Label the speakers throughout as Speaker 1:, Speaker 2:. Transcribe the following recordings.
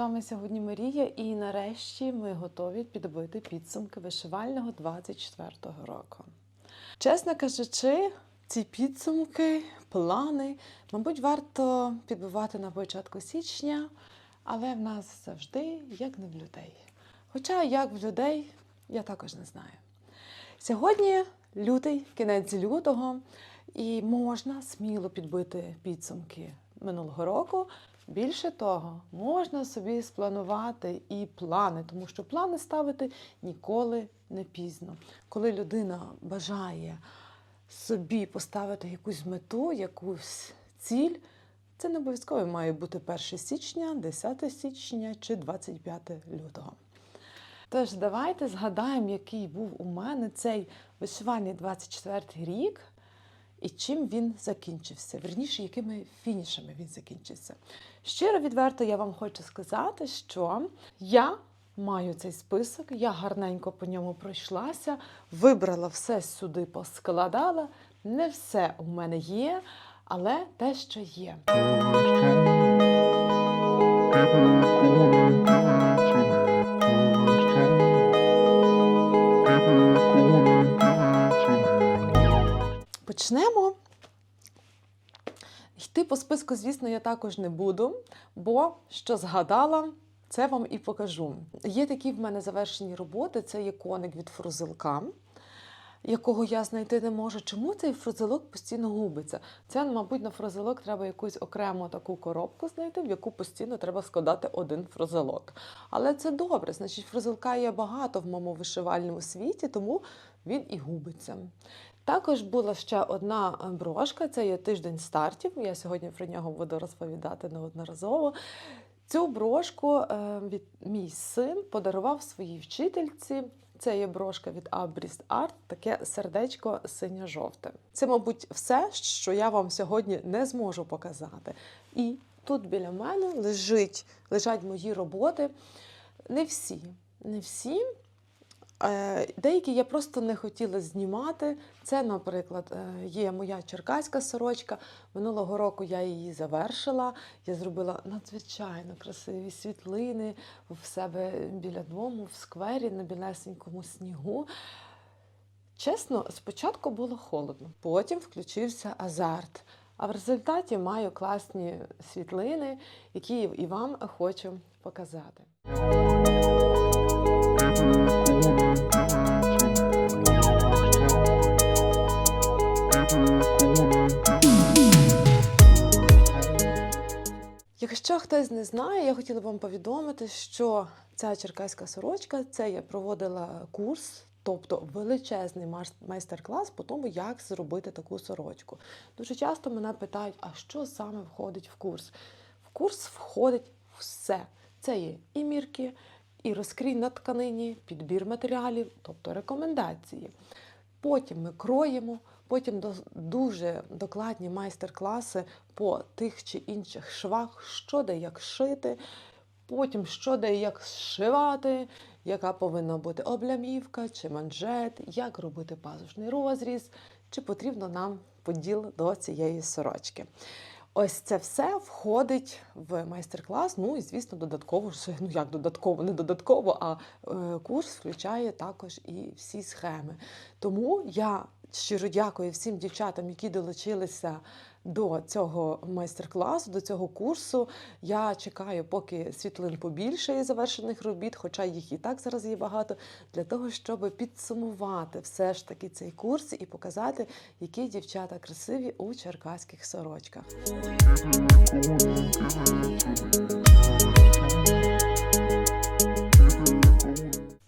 Speaker 1: вами сьогодні Марія, і нарешті ми готові підбити підсумки вишивального 24-го року. Чесно кажучи, ці підсумки, плани, мабуть, варто підбивати на початку січня, але в нас завжди як не в людей. Хоча як в людей, я також не знаю. Сьогодні лютий, кінець лютого, і можна сміло підбити підсумки минулого року. Більше того, можна собі спланувати і плани, тому що плани ставити ніколи не пізно. Коли людина бажає собі поставити якусь мету, якусь ціль, це не обов'язково має бути 1 січня, 10 січня чи 25 лютого. Тож давайте згадаємо, який був у мене цей вишивальний 24 рік і чим він закінчився. Верніше, якими фінішами він закінчився. Щиро відверто я вам хочу сказати, що я маю цей список, я гарненько по ньому пройшлася, вибрала все сюди, поскладала. Не все у мене є, але те, що є. Почнемо. Йти по списку, звісно, я також не буду, бо що згадала, це вам і покажу. Є такі в мене завершені роботи: це є коник від фрузилка, якого я знайти не можу. Чому цей фрузилок постійно губиться? Це, мабуть, на фрузилок треба якусь окрему таку коробку знайти, в яку постійно треба складати один фрузилок. Але це добре, значить, фрузилка є багато в моєму вишивальному світі, тому він і губиться. Також була ще одна брошка, це є тиждень стартів. Я сьогодні про нього буду розповідати неодноразово. Цю брошку е, від мій син подарував своїй вчительці. Це є брошка від Abrist Art, таке сердечко синьо-жовте. Це, мабуть, все, що я вам сьогодні не зможу показати. І тут біля мене лежить, лежать мої роботи. Не всі, не всі. Е, Деякі я просто не хотіла знімати. Це, наприклад, е, є моя черкаська сорочка. Минулого року я її завершила. Я зробила надзвичайно красиві світлини в себе біля дому, в сквері на білесенькому снігу. Чесно, спочатку було холодно, потім включився азарт. А в результаті маю класні світлини, які і вам хочу показати. Якщо хтось не знає, я хотіла б вам повідомити, що ця черкаська сорочка це я проводила курс, тобто величезний майстер-клас по тому, як зробити таку сорочку. Дуже часто мене питають, а що саме входить в курс? В курс входить все. Це є і мірки, і розкрій на тканині, підбір матеріалів, тобто рекомендації. Потім ми кроємо, потім дуже докладні майстер-класи по тих чи інших швах, що де як шити, потім що де як зшивати, яка повинна бути облямівка чи манжет, як робити пазушний розріз, чи потрібно нам поділ до цієї сорочки. Ось це все входить в майстер-клас. Ну і звісно, додатково ну як додатково, не додатково, а е, курс включає також і всі схеми. Тому я щиро дякую всім дівчатам, які долучилися до цього майстер-класу, до цього курсу. Я чекаю, поки світлин побільше завершених робіт, хоча їх і так зараз є багато, для того, щоб підсумувати все ж таки цей курс і показати, які дівчата красиві у черкаських сорочках.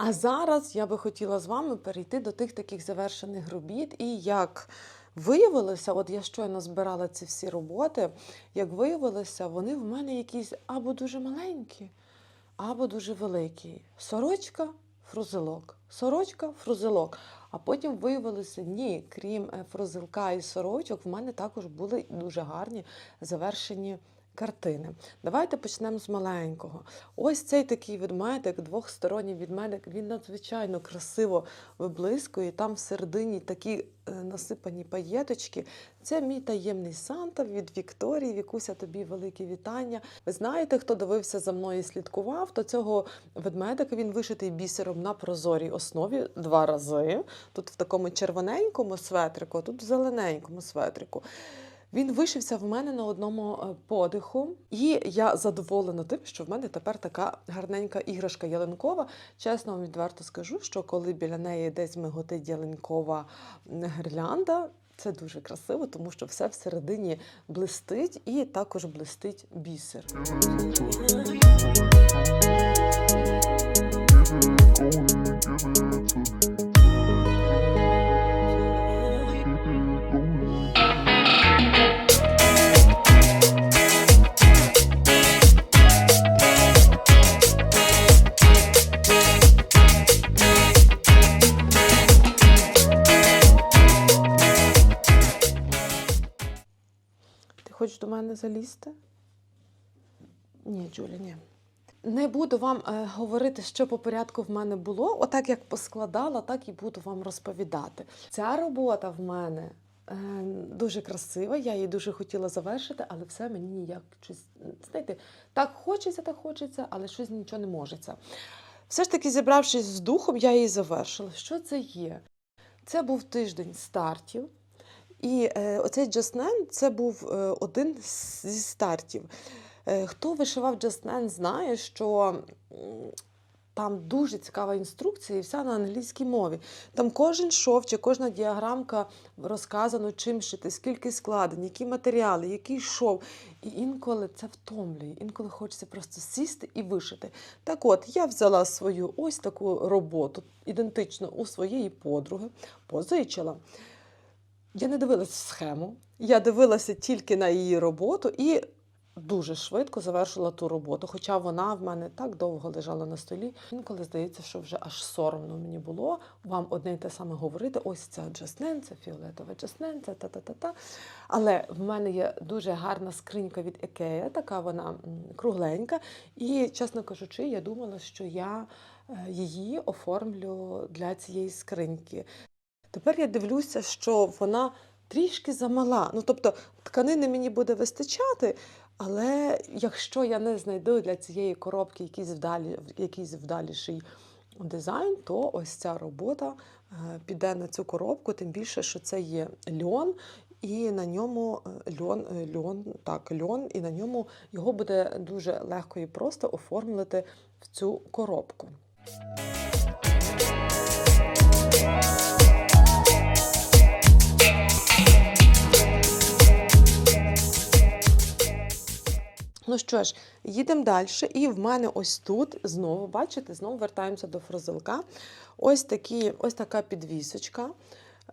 Speaker 1: А зараз я би хотіла з вами перейти до тих таких завершених робіт. І як виявилося, от я щойно збирала ці всі роботи, як виявилося, вони в мене якісь або дуже маленькі, або дуже великі. Сорочка, фрузелок, сорочка, фрузелок. А потім виявилося, ні, крім е, фрузелка і сорочок, в мене також були дуже гарні завершені картини. Давайте почнемо з маленького. Ось цей такий ведмедик, двохсторонній ведмедик, він надзвичайно красиво виблискує. Там всередині такі е, насипані паєточки. Це мій таємний Санта від Вікторії. Вікуся, тобі велике вітання. Ви знаєте, хто дивився за мною і слідкував, то цього ведмедика він вишитий бісером на прозорій основі два рази. Тут в такому червоненькому светрику, а тут в зелененькому светрику. Він вишився в мене на одному е, подиху, і я задоволена тим, що в мене тепер така гарненька іграшка ялинкова. Чесно вам відверто скажу, що коли біля неї десь миготить ялинкова гірлянда, це дуже красиво, тому що все всередині блистить і також блистить бісер. Мене залізти? Ні, Джуля, ні. Не буду вам е, говорити, що по порядку в мене було. Отак як поскладала, так і буду вам розповідати. Ця робота в мене е, дуже красива, я її дуже хотіла завершити, але все мені ніяк щось, знаєте, так хочеться, так хочеться, але щось нічого не можеться. Все ж таки, зібравшись з духом, я її завершила. Що це є? Це був тиждень стартів. І е, оцей Джаснен це був е, один зі стартів. Е, хто вишивав Джаснен, знає, що там дуже цікава інструкція, і вся на англійській мові. Там кожен шовчик, кожна діаграмка розказано, чим шити, скільки складень, які матеріали, який шов. І інколи це втомлює, інколи хочеться просто сісти і вишити. Так от, я взяла свою ось таку роботу, ідентично у своєї подруги, позичила. Я не дивилася схему, я дивилася тільки на її роботу і дуже швидко завершила ту роботу. Хоча вона в мене так довго лежала на столі. Інколи здається, що вже аж соромно мені було вам одне й те саме говорити. Ось ця Джаснен, це фіолетова Джаснен, це та-та-та-та. Але в мене є дуже гарна скринька від Екея, така вона кругленька. І, чесно кажучи, я думала, що я е, її оформлю для цієї скриньки. Тепер я дивлюся, що вона трішки замала. Ну, тобто, тканини мені буде вистачати, але якщо я не знайду для цієї коробки якийсь, вдалі, якийсь вдаліший дизайн, то ось ця робота е, піде на цю коробку, тим більше, що це є льон. І на ньому е, льон, е, льон, так, льон, і на ньому його буде дуже легко і просто оформити в цю коробку. Ну що ж, їдемо далі. І в мене ось тут знову, бачите, знову вертаємося до фрозилка. Ось, такі, ось така підвісочка.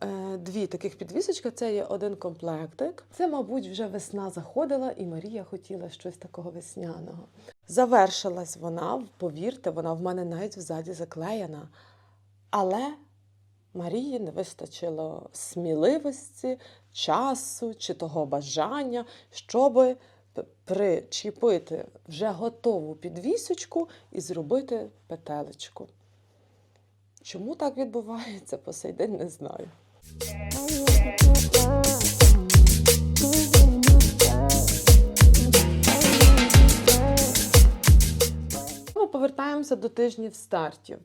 Speaker 1: Е, Дві таких підвісочка це є один комплектик. Це, мабуть, вже весна заходила, і Марія хотіла щось такого весняного. Завершилась вона, повірте, вона в мене навіть взаді заклеєна. Але Марії не вистачило сміливості, часу чи того бажання, щоби причепити вже готову підвісочку і зробити петелечку. Чому так відбувається по сей день, не знаю. Ми повертаємося до тижнів стартів.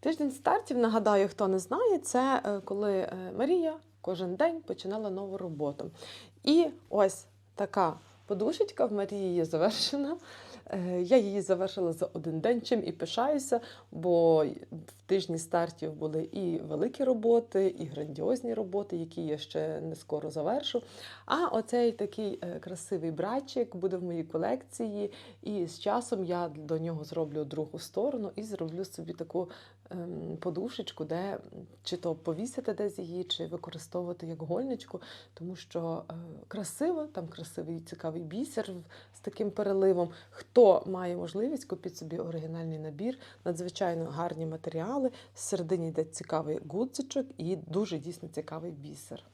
Speaker 1: Тиждень стартів, нагадаю, хто не знає, це е, коли е, Марія кожен день починала нову роботу. І ось така подушечка в Марії є завершена. Е, Я її завершила за один день, чим і пишаюся, бо в тижні стартів були і великі роботи, і грандіозні роботи, які я ще не скоро завершу. А оцей такий е, красивий братчик буде в моїй колекції, і з часом я до нього зроблю другу сторону і зроблю собі таку ем, подушечку, де чи то повісити десь її, чи використовувати як гольничку, тому що е, красиво, там красивий цікавий бісер з таким переливом. Хто має можливість, купіть собі оригінальний набір, надзвичайно гарні матеріали. Всередині йде цікавий гудзичок і дуже дійсно цікавий бісер.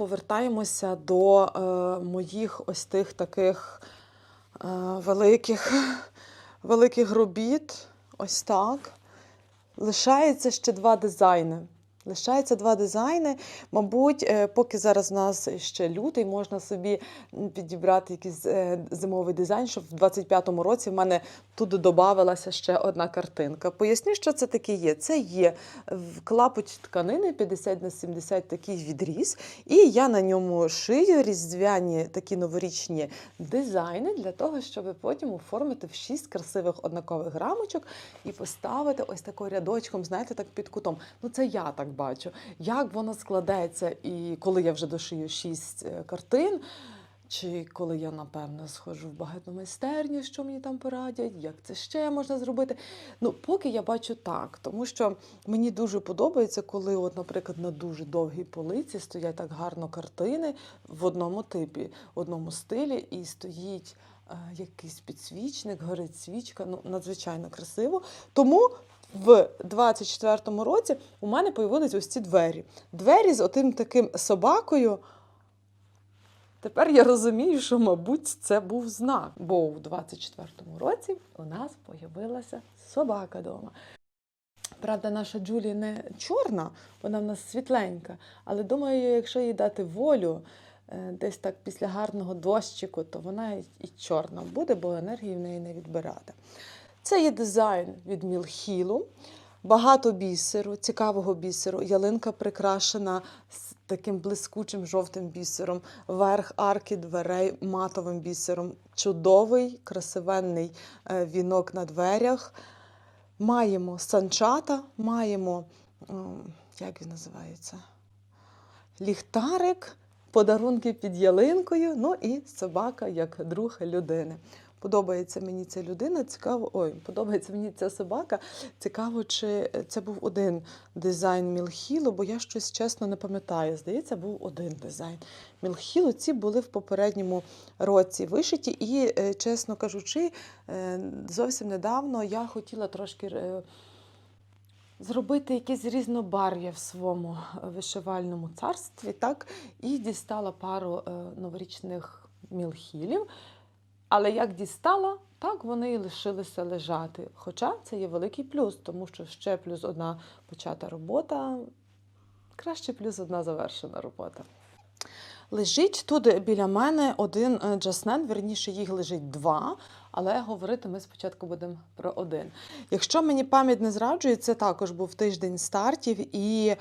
Speaker 1: Повертаємося до е, моїх ось тих таких е, великих, великих робіт. Ось так. Лишається ще два дизайни. Лишається два дизайни. Мабуть, е, поки зараз у нас ще лютий, можна собі підібрати якийсь е, зимовий дизайн, щоб в 25-му році в мене тут додавалася ще одна картинка. Поясню, що це таке є. Це є в тканини 50 на 70 такий відріз, і я на ньому шию різдвяні такі новорічні дизайни для того, щоб потім оформити в шість красивих однакових рамочок і поставити ось такою рядочком, знаєте, так під кутом. Ну це я так бачу. Як воно складеться, і коли я вже дошию шість е, картин. Чи коли я, напевно, схожу в багатомайстерню, що мені там порадять, як це ще можна зробити. Ну, поки я бачу так, тому що мені дуже подобається, коли, от, наприклад, на дуже довгій полиці стоять так гарно картини в одному типі, в одному стилі, і стоїть е, якийсь підсвічник, горить свічка. Ну, надзвичайно красиво. Тому в 24-му році у мене появились ось ці двері. Двері з отим таким собакою. Тепер я розумію, що, мабуть, це був знак, бо у 24-му році у нас появилася собака вдома. Правда, наша Джулі не чорна, вона в нас світленька, але думаю, якщо їй дати волю е, десь так після гарного дощику, то вона і- і чорна буде, бо енергії в неї не відбирати. Це є дизайн від Мілхілу. Багато бісеру, цікавого бісеру. Ялинка прикрашена таким блискучим жовтим бісером. Верх арки дверей матовим бісером. Чудовий, красивенний е, вінок на дверях. Маємо санчата, маємо, як він називається? Ліхтарик, подарунки під ялинкою, ну і собака як друг людини. Подобається мені ця людина, цікаво. Ой, подобається мені ця собака. Цікаво, чи це був один дизайн Мілхілу, бо я щось чесно не пам'ятаю. Здається, був один дизайн Мілхілу. Ці були в попередньому році вишиті, і, е, чесно кажучи, е, зовсім недавно я хотіла трошки. е, Зробити якесь різнобарв'я в своєму вишивальному царстві, так, і дістала пару новорічних мілхілів. Але як дістала, так вони і лишилися лежати. Хоча це є великий плюс, тому що ще плюс одна почата робота, краще плюс одна завершена робота. Лежить тут біля мене один е, джаснен, верніше їх лежить два, але говорити ми спочатку будемо про один. Якщо мені пам'ять не зраджує, це також був тиждень стартів і.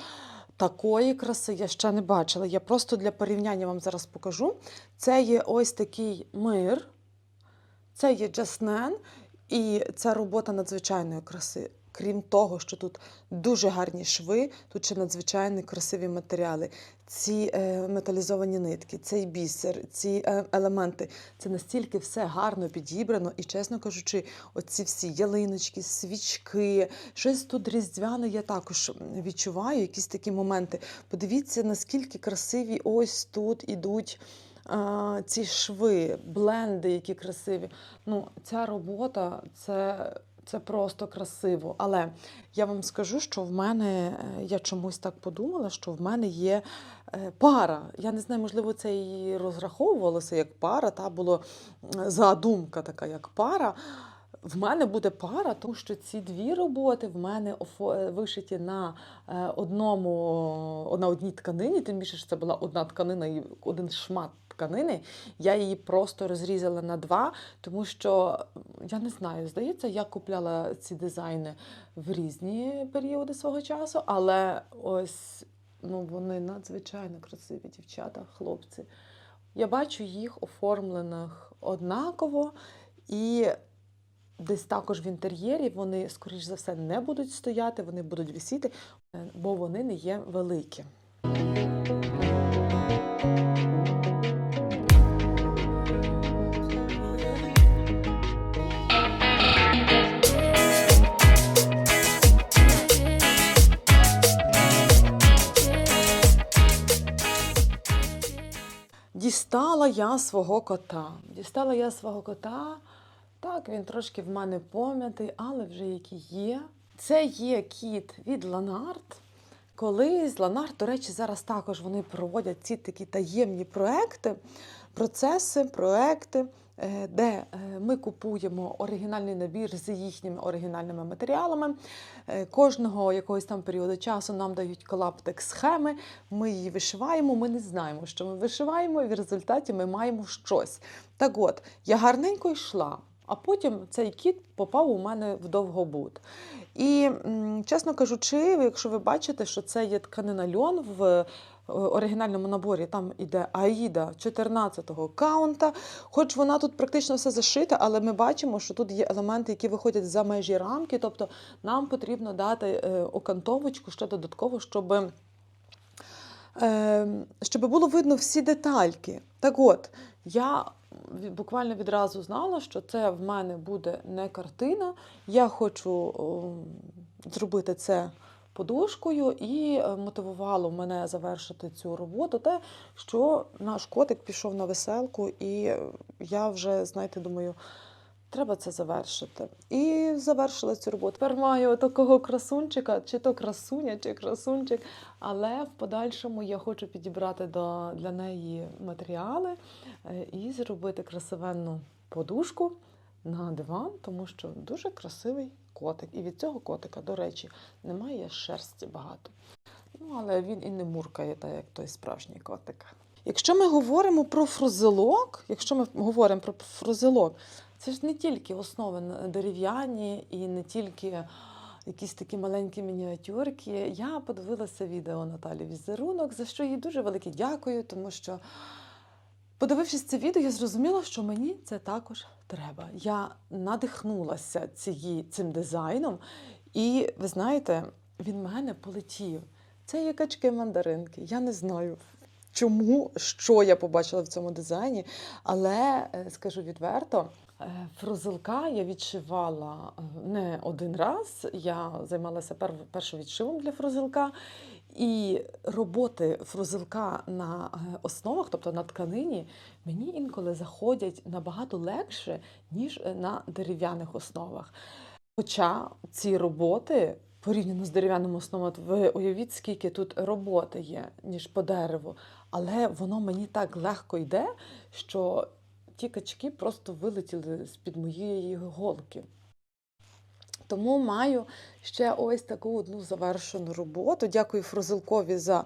Speaker 1: Такої краси я ще не бачила. Я просто для порівняння вам зараз покажу. Це є ось такий мир, це є джаснен, і ця робота надзвичайної краси. Крім того, що тут дуже гарні шви, тут ще надзвичайно красиві матеріали. Ці е, металізовані нитки, цей бісер, ці е, елементи це настільки все гарно підібрано, і, чесно кажучи, оці всі ялиночки, свічки, щось тут різдвяне я також відчуваю, якісь такі моменти. Подивіться, наскільки красиві ось тут ідуть ці шви, бленди, які красиві. Ну, ця робота це, це просто красиво. Але я вам скажу, що в мене, е, я чомусь так подумала, що в мене є е, пара. Я не знаю, можливо, це і розраховувалося як пара, та було м, задумка така, як пара. В мене буде пара, тому що ці дві роботи в мене е, вишиті на одному на одній тканині. Тим більше що це була одна тканина і один шмат тканини. Я її просто розрізала на два, тому що я не знаю, здається, я купляла ці дизайни в різні періоди свого часу, але ось ну, вони надзвичайно красиві дівчата, хлопці. Я бачу їх оформлених однаково і десь також в інтер'єрі вони, скоріш за все, не будуть стояти, вони будуть висіти, бо вони не є великі. Дістала я свого кота. Дістала я свого кота. Так, він трошки в мене пом'ятий, але вже який є. Це є кіт від Ланарт. Колись Ланар, до речі, зараз також вони проводять ці такі таємні проекти, процеси, проекти, де е, ми купуємо оригінальний набір з їхніми оригінальними матеріалами. Е, Кожного якогось там періоду часу нам дають клаптик схеми, ми її вишиваємо, ми не знаємо, що ми вишиваємо, і в результаті ми маємо щось. Так от, я гарненько йшла, а потім цей кіт попав у мене в довгобут. І, чесно кажучи, якщо ви бачите, що це є тканина льон в е, оригінальному наборі, там іде Аїда 14-го каунта, хоч вона тут практично все зашита, але ми бачимо, що тут є елементи, які виходять за межі рамки, тобто нам потрібно дати е, окантовочку ще додатково, щоб е, щоб було видно всі детальки. Так от, я буквально відразу знала, що це в мене буде не картина. Я хочу зробити це подушкою, і е, мотивувало мене завершити цю роботу те, що наш котик пішов на веселку, і е, я вже, знаєте, думаю. Треба це завершити. І завершила цю роботу. Тепер маю такого красунчика, чи то красуня, чи красунчик. Але в подальшому я хочу підібрати до, для неї матеріали е, і зробити красивенну подушку на диван, тому що дуже красивий котик. І від цього котика, до речі, немає шерсті багато. Ну, але він і не муркає, так як той справжній котик. Якщо ми говоримо про фрузелок, якщо ми говоримо про фрузелок, це ж не тільки основи дерев'яні і не тільки якісь такі маленькі мініатюрки. Я подивилася відео Наталі Візерунок, за що їй дуже велике дякую, тому що, подивившись це відео, я зрозуміла, що мені це також треба. Я надихнулася цієї, цим дизайном, і ви знаєте, він в мене полетів. Це є качки-мандаринки. Я не знаю. Чому, що я побачила в цьому дизайні, але е, скажу відверто, е, фрузелка я відшивала е, не один раз. Я займалася першим відшивом для фрузелка. І роботи фрузелка на е, основах, тобто на тканині, мені інколи заходять набагато легше, ніж е, на дерев'яних основах. Хоча ці роботи порівняно з дерев'яними основами, ви уявіть, скільки тут роботи є, ніж по дереву, але воно мені так легко йде, що ті качки просто вилетіли з-під моєї голки. Тому маю ще ось таку одну завершену роботу. Дякую Фрозилкові за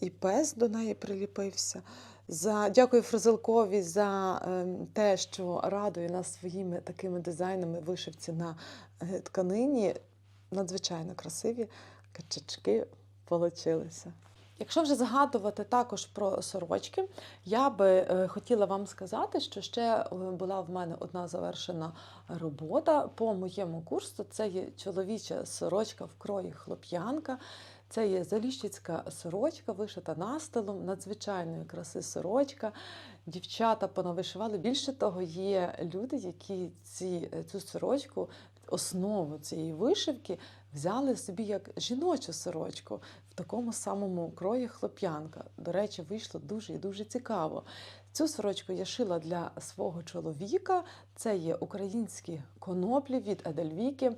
Speaker 1: і пес до неї приліпився. За, дякую Фрозилкові за ем, те, що радує нас своїми такими дизайнами вишивці на е, тканині. Надзвичайно красиві качачки получилися. Якщо вже згадувати також про сорочки, я би е, хотіла вам сказати, що ще е, була в мене одна завершена робота по моєму курсу. Це є чоловіча сорочка в крої хлоп'янка. Це є заліщицька сорочка, вишита настилом, надзвичайної краси сорочка. Дівчата понавишивали. Більше того, є люди, які ці, е, цю сорочку, основу цієї вишивки, взяли собі як жіночу сорочку такому самому крої хлоп'янка. До речі, вийшло дуже і дуже цікаво. Цю сорочку я шила для свого чоловіка. Це є українські коноплі від Едельвіки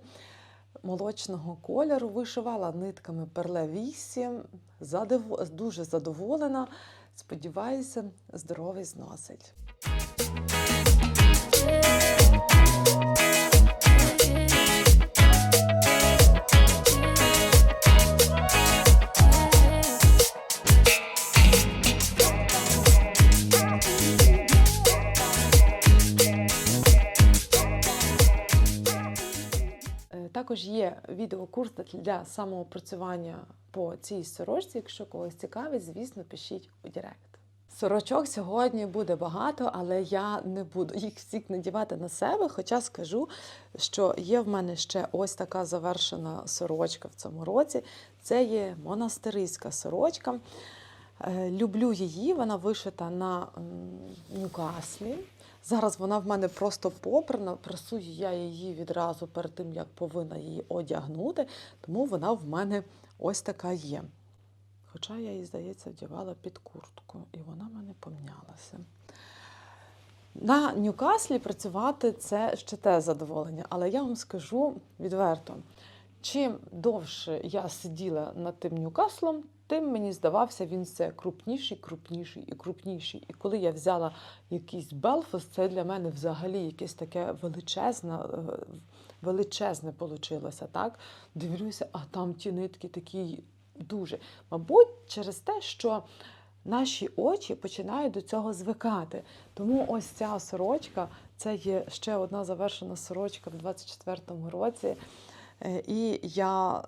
Speaker 1: молочного кольору. Вишивала нитками перле 8. Задов... Дуже задоволена. Сподіваюся, здоровий зносить. Також є відеокурс для самоопрацювання по цій сорочці. Якщо когось цікавить, звісно, пишіть у Директ. Сорочок сьогодні буде багато, але я не буду їх всіх надівати на себе. Хоча скажу, що є в мене ще ось така завершена сорочка в цьому році. Це є монастириська сорочка. Е, Люблю її, вона вишита на м, Ньюкаслі. Зараз вона в мене просто попрана, прасую я її відразу перед тим, як повинна її одягнути, тому вона в мене ось така є. Хоча я її, здається, вдягала під куртку, і вона в мене помнялася. На Ньюкаслі працювати це ще те задоволення, але я вам скажу відверто: чим довше я сиділа над тим Ньюкаслом, тим мені здавався він все крупніший, крупніший і крупніший. І коли я взяла якийсь Белфаст, це для мене взагалі якесь таке величезне, величезне получилося. Так? Дивлюся, а там ті нитки такі дуже. Мабуть, через те, що наші очі починають до цього звикати. Тому ось ця сорочка це є ще одна завершена сорочка в 24-му році. Е, І я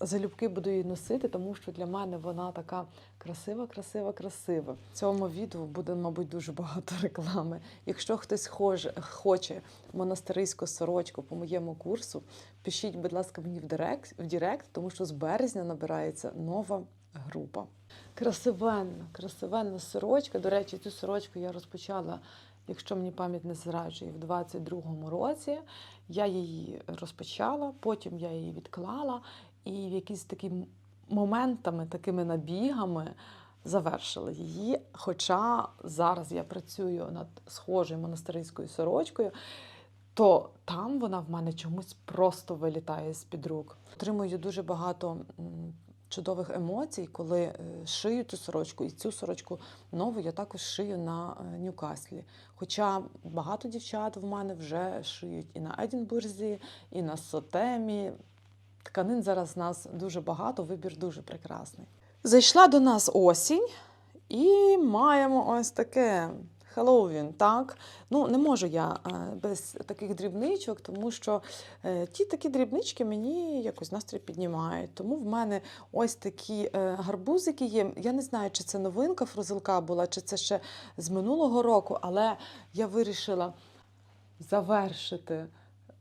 Speaker 1: залюбки буду її носити, тому що для мене вона така красива, красива, красива. В цьому відео буде, мабуть, дуже багато реклами. Якщо хтось хоче монастириську сорочку по моєму курсу, пишіть, будь ласка, мені в директ, в директ, тому що з березня набирається нова група. Красивенна, красивенна сорочка. До речі, цю сорочку я розпочала, якщо мені пам'ять не зраджує, в 22-му році. Я її розпочала, потім я її відклала, і в якісь такі моментами, такими набігами завершила її. Хоча зараз я працюю над схожою монастирською сорочкою, то там вона в мене чомусь просто вилітає з-під рук. Отримую дуже багато чудових емоцій, коли е, шию цю сорочку, і цю сорочку нову я також шию на е, Ньюкаслі. Хоча багато дівчат в мене вже шиють і на Едінбурзі, і на Сотемі. Тканин зараз в нас дуже багато, вибір дуже прекрасний. Зайшла до нас осінь, і маємо ось таке Хеллоуін, так? Ну, не можу я е, без таких дрібничок, тому що е, ті такі дрібнички мені якось настрій піднімають. Тому в мене ось такі е, гарбузики є. Я не знаю, чи це новинка фрузилка була, чи це ще з минулого року, але я вирішила завершити.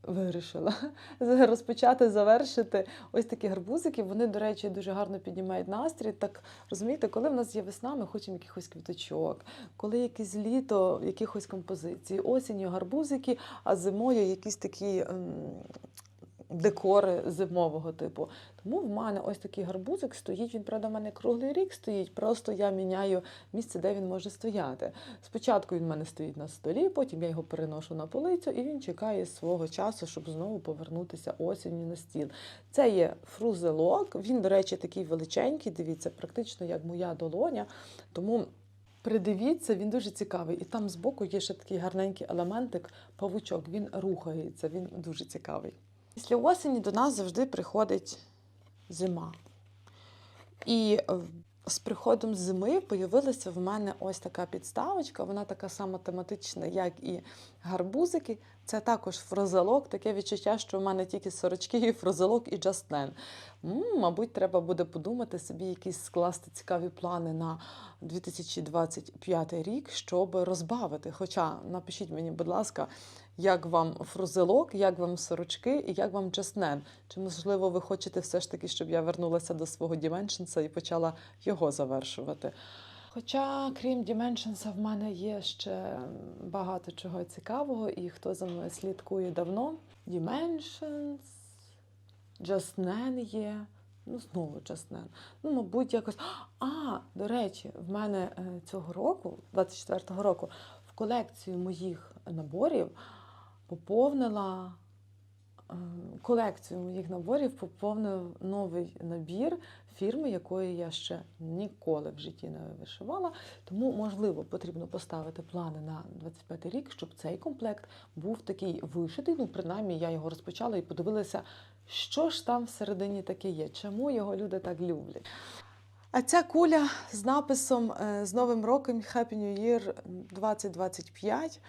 Speaker 1: Вирішила розпочати завершити ось такі гарбузики. Вони, до речі, дуже гарно піднімають настрій. Так розумієте, коли в нас є весна, ми хочемо якихось квіточок, коли якесь літо, якихось композицій, осінню гарбузики, а зимою якісь такі ем, декори зимового типу. Тому в мене ось такий гарбузик стоїть. Він, правда, в мене круглий рік стоїть. Просто я міняю місце, де він може стояти. Спочатку він в мене стоїть на столі, потім я його переношу на полицю, і він чекає свого часу, щоб знову повернутися осінню на стіл. Це є фрузелок. Він, до речі, такий величенький. Дивіться, практично як моя долоня. Тому. Придивіться, він дуже цікавий. І там збоку є ще такий гарненький елементик, павучок. Він рухається, він дуже цікавий. Після осені до нас завжди приходить зима. І е, з приходом зими появилася в мене ось така підставочка. Вона така сама тематична, як і гарбузики. Це також фрозелок, таке відчуття, що в мене тільки сорочки, і фрозелок і джастнен. Мабуть, треба буде подумати собі якісь скласти цікаві плани на 2025 рік, щоб розбавити. Хоча напишіть мені, будь ласка, як вам фрузелок, як вам сорочки і як вам джаснен? Чи можливо ви хочете все ж таки, щоб я вернулася до свого Діменшенса і почала його завершувати? Хоча, крім Діменшенса, в мене є ще багато чого цікавого, і хто за мною слідкує давно. Dimensions, Джаснен є. Ну, знову Джаснен. Ну, мабуть, якось. А, до речі, в мене е, цього року, 24-го року, в колекцію моїх наборів поповнила е, колекцію моїх наборів поповнив новий набір фірми, якої я ще ніколи в житті не вишивала. Тому, можливо, потрібно поставити плани на 25 рік, щоб цей комплект був такий вишитий. Ну, принаймні, я його розпочала і подивилася, що ж там всередині таке є, чому його люди так люблять. А ця куля з написом е, з Новим роком Happy New Year 2025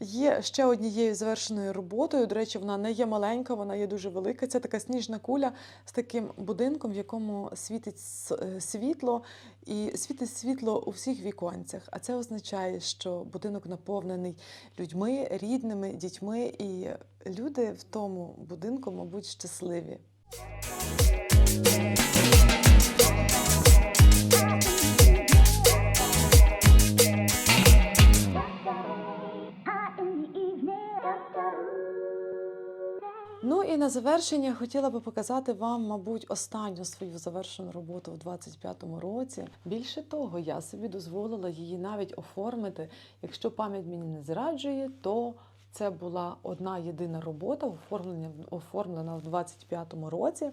Speaker 1: є ще однією завершеною роботою. До речі, вона не є маленька, вона є дуже велика. Це така сніжна куля з таким будинком, в якому світить е, світло, і світить світло у всіх віконцях. А це означає, що будинок наповнений людьми, рідними, дітьми, і люди в тому будинку, мабуть, щасливі. Ну і на завершення хотіла би показати вам, мабуть, останню свою завершену роботу в 25-му році. Більше того, я собі дозволила її навіть оформити. Якщо пам'ять мені не зраджує, то Це була одна єдина робота, оформлена, оформлена в 25-му році.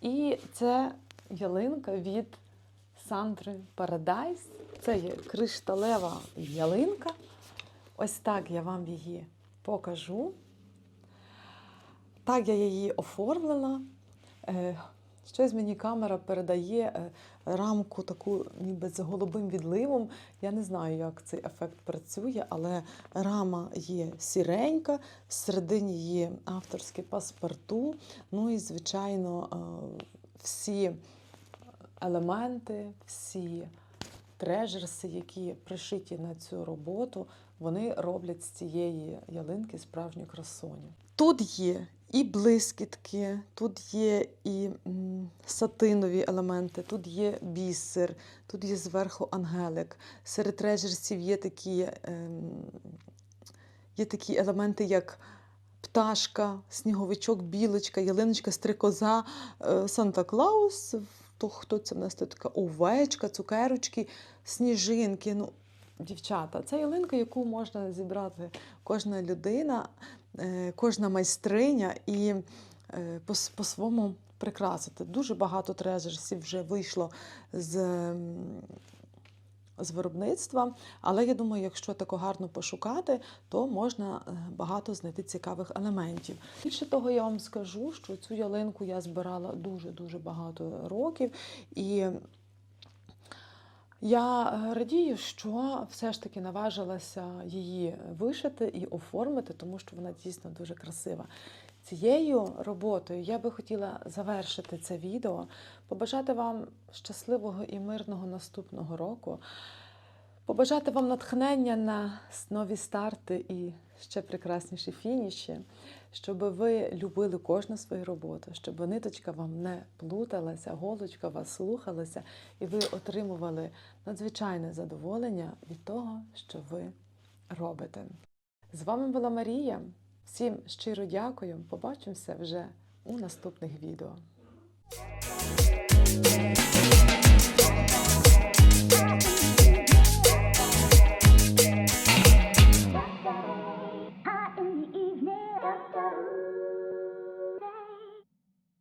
Speaker 1: І це ялинка від Сандри Парадайс. Це є кришталева ялинка. Ось так я вам її покажу. Так я її оформила. Е, Щось мені камера передає е, рамку таку ніби з голубим відливом. Я не знаю, як цей ефект працює, але рама є сіренька, всередині є авторське паспорту. Ну і, звичайно, е, всі елементи, всі трежерси, які пришиті на цю роботу, вони роблять з цієї ялинки справжню красуню. Тут є і блискітки, тут є і сатинові елементи, тут є бісер, тут є зверху ангелик. Серед трежерсів є такі, ем, є такі елементи, як пташка, сніговичок, білочка, ялиночка, стрикоза, е, Санта-Клаус. То хто це в нас тут така овечка, цукерочки, сніжинки. Ну, дівчата, це ялинка, яку можна зібрати кожна людина, кожна майстриня і е, по- по-своєму прикрасити. Дуже багато трежерсів вже вийшло з, з виробництва, але я думаю, якщо тако гарно пошукати, то можна е, багато знайти цікавих елементів. Більше того, я вам скажу, що цю ялинку я збирала дуже-дуже багато років. І я е, радію, що все ж таки наважилася її вишити і оформити, тому що вона дійсно дуже красива. Цією роботою я би хотіла завершити це відео, побажати вам щасливого і мирного наступного року, побажати вам натхнення на нові старти і ще прекрасніші фініші, щоб ви любили кожну свою роботу, щоб ниточка вам не плуталася, голочка вас слухалася, і ви отримували надзвичайне задоволення від того, що ви робите. З вами була Марія. Всім щиро дякую. Побачимося вже у наступних відео.